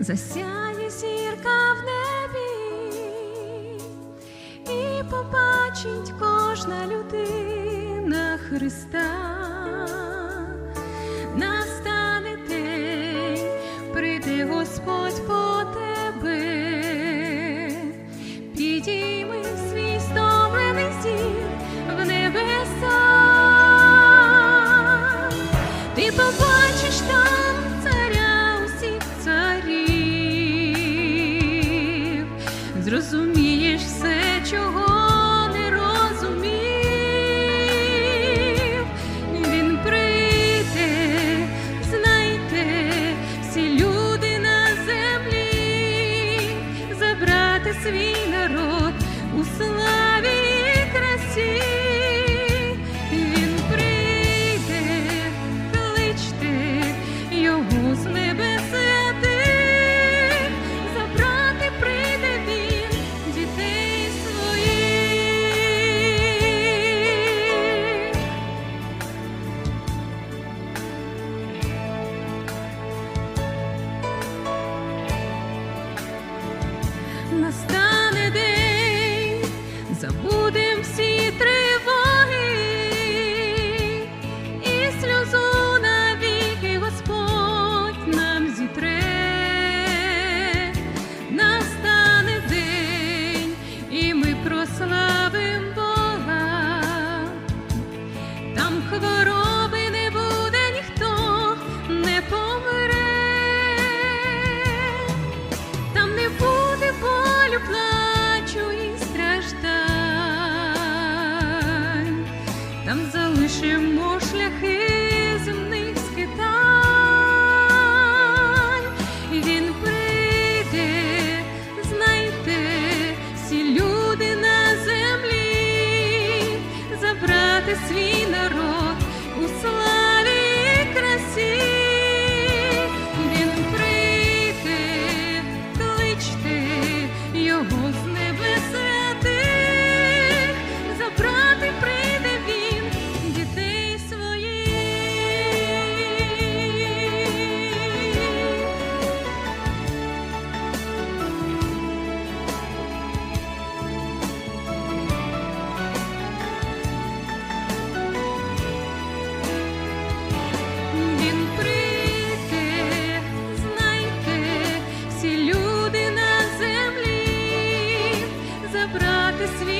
засяє зірка в небі, і побачить кожна людина Христа. Настане день, прийде Господь по тебе, підійми свій стомлений зір в небеса. Ти побачиш зрозумієш все, чого не розумів. Він прийде, знайте, всі люди на землі, забрати свій народ у славі і красі. залишимо шляхи земних скитань, він прийде, знайти всі люди на землі, забрати свій народ. світ.